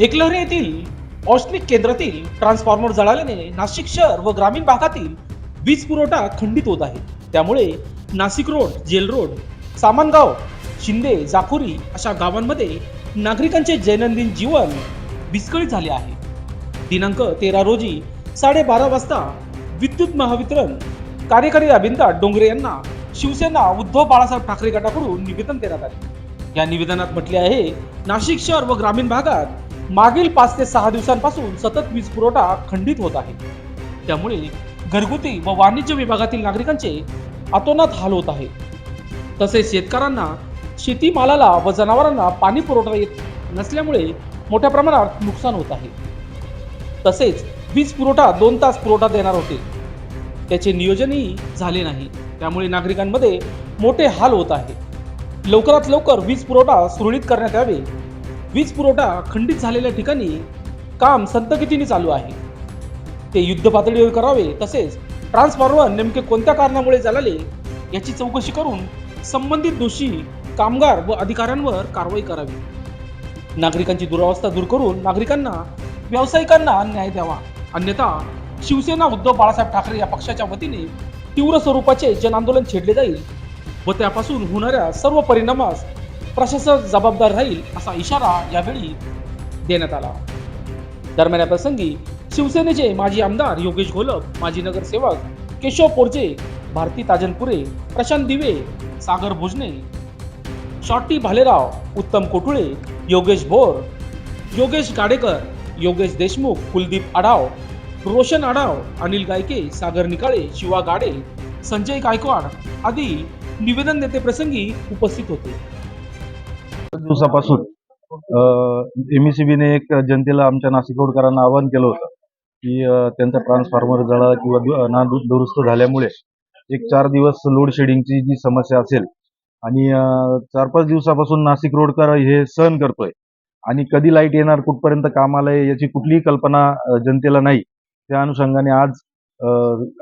एकलहरे येथील औष्णिक केंद्रातील ट्रान्सफॉर्मर जळाल्याने नाशिक शहर व ग्रामीण भागातील वीज पुरवठा खंडित होत आहे. त्यामुळे Nashik road jail road Samangaon Shinde Jakhori अशा गावांमध्ये नागरिकांचे दैनंदिन जीवन विस्कळीत झाले आहे. दिनांक तेरा रोजी साडेबारा वाजता विद्युत महावितरण कार्यकारी अभियंता डोंगरे यांना शिवसेना उद्धव बाळासाहेब ठाकरे गटाकडून निवेदन देण्यात आले. या निवेदनात म्हटले आहे नाशिक शहर व ग्रामीण भागात मागील पाच ते सहा दिवसांपासून सतत वीज पुरवठा खंडित होत आहे. त्यामुळे घरगुती व वाणिज्य विभागातील नागरिकांचे अतोनात हाल होत आहे. तसेच शेतकऱ्यांना शेतीमालाला व जनावरांना पाणी पुरवठा येत नसल्यामुळे मोठ्या प्रमाणात नुकसान होत आहे. तसेच वीज पुरवठा दोन तास पुरवठा देणार होते. त्याचे नियोजनही झाले नाही. त्यामुळे नागरिकांमध्ये मोठे हाल होत आहे. लवकरात लवकर वीज पुरवठा सुरळीत करण्यात यावे वीज पुरवठा खंडित झालेल्या ठिकाणी काम संतगतीने चालू आहे. ते युद्ध पातळीवर करावे तसेच ट्रान्सफॉर्मर नेमके कोणत्या कारणामुळे जळाले याची चौकशी करून संबंधित दोषी कामगार व अधिकाऱ्यांवर कारवाई करावी. नागरिकांची दुरावस्था दूर करून नागरिकांना व्यावसायिकांना न्याय द्यावा. अन्यथा शिवसेना उद्धव बाळासाहेब ठाकरे या पक्षाच्या वतीने तीव्र स्वरूपाचे जन आंदोलन छेडले जाईल व त्यापासून होणाऱ्या सर्व परिणामास प्रशासक जबाबदार राहील असा इशारा यावेळी देण्यात आला. दरम्यान या प्रसंगी शिवसेनेचे माजी आमदार योगेश घोलप माजी नगरसेवक केशव पोरजे भारती ताजनपुरे प्रशांत दिवे सागर भोजने शॉर्टी भालेराव उत्तम कोटुळे योगेश भोर योगेश गाडेकर योगेश देशमुख कुलदीप आढाव रोशन आढाव अनिल गायके सागर निकाळे शिवा गाडे संजय गायकवाड आदी निवेदन देते प्रसंगी उपस्थित होते. दिवसापासून एमईसीबीने एक जनतेला आमच्या नाशिक रोडकरांना आवाहन केलं होतं की त्यांचा ट्रान्सफॉर्मर जळा किंवा ना दुरुस्त झाल्यामुळे एक चार दिवस लोड शेडिंगची जी समस्या असेल आणि चार पाच दिवसापासून नाशिक रोडकर हे सहन करतोय आणि कधी लाइट येणार कुठपर्यंत कामाला याची कुठलीही कल्पना जनतेला नाही. त्या अनुषंगाने आज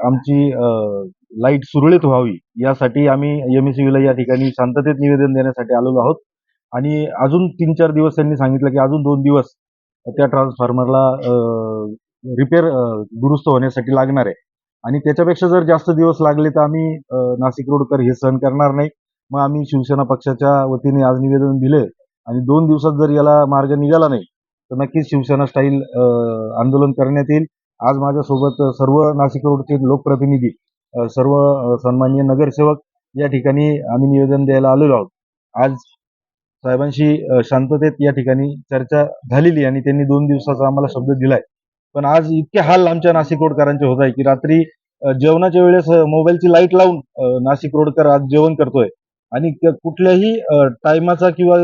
आमची लाइट सुरळीत व्हावी यासाठी आम्ही एमएससीबीला या ठिकाणी शांततेत निवेदन देण्यासाठी आलेलो आहोत. आणि अजून तीन चार दिवस त्यांनी सांगितलं की अजून दोन दिवस त्या ट्रान्सफॉर्मरला रिपेअर दुरुस्त होण्यासाठी लागणार आहे. आणि त्याच्यापेक्षा जर जास्त दिवस लागले तर आम्ही नाशिक रोडकर हे सहन करणार नाही. मग आम्ही शिवसेना पक्षाच्या वतीने आज निवेदन दिले आणि दोन दिवसात जर याला मार्ग निघाला नाही तर नक्कीच शिवसेना स्टाईल आंदोलन करण्यात येईल. आज माझ्यासोबत सर्व नाशिक रोडचे लोकप्रतिनिधी सर्व सन्मान्य सन्माननीय नगरसेवक या ठिकाणी आम्ही निवेदन द्यायला आलेलो आहोत. आज साहेबांशी शांततेत या ठिकाणी चर्चा झालेली आणि त्यांनी दोन दिवसाचा आम्हाला शब्द दिलाय. पण आज इतके हाल आमच्या नाशिक रोडकरांचे होत आहे की रात्री जेवणाच्या वेळेस मोबाईलची लाइट लावून नाशिक रोडकर आज जेवण करतोय. आणि कुठल्याही टायमाचा किंवा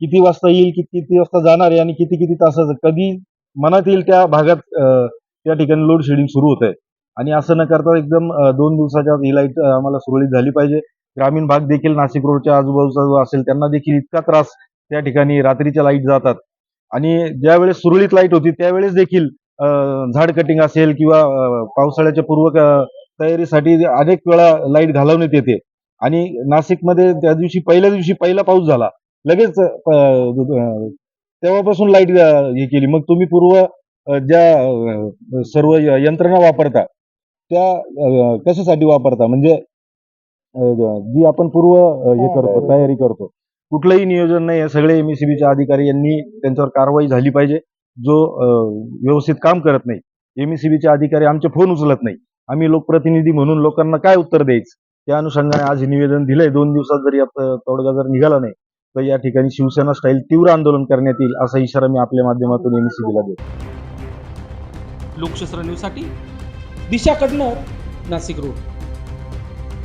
किती वाजता येईल किती किती वाजता जाणार आहे आणि किती किती तासाचं कधी मनात येईल त्या भागात त्या ठिकाणी लोड शेडिंग सुरू होत आहे आणि असं न करता एकदम दोन दिवसाच्या ही लाइट आम्हाला सुरळीत झाली पाहिजे. ग्रामीण भाग देखील नाशिक रोडच्या आजूबाजूचा जो असेल त्यांना देखील इतका त्रास त्या ठिकाणी रात्रीच्या लाइट जातात. आणि ज्यावेळेस सुरळीत लाइट होती त्यावेळेस देखील झाड कटिंग असेल किंवा पावसाळ्याच्या पूर्व तयारीसाठी अनेक वेळा लाइट घालवण्यात येते. आणि नाशिकमध्ये त्या दिवशी पहिल्या दिवशी पहिला पाऊस झाला. लगेच तेव्हापासून लाइट हे केली. मग तुम्ही पूर्व ज्या सर्व यंत्रणा वापरता त्या कशासाठी वापरता? म्हणजे जी आपण पूर्व अ, हे करतो तयारी करतो कुठलंही नियोजन नाही आहे. सगळे एमएससीबीचे अधिकारी यांनी त्यांच्यावर कारवाई झाली पाहिजे. जो व्यवस्थित काम करत नाही एमएससीबीचे अधिकारी आमचे फोन उचलत नाही. आम्ही लोकप्रतिनिधी म्हणून लोकांना काय उत्तर द्यायचं? त्या अनुषंगाने आज हे निवेदन दिलंय. दोन दिवसात जर यात तोडगा जर निघाला नाही तर या ठिकाणी शिवसेना स्टाईल तीव्र आंदोलन करण्यात येईल असा इशारा मी आपल्या माध्यमातून एमएससीबीला देतो. लोकशास्त्र न्यूजसाठी दिशा कडनर नाशिक रोड.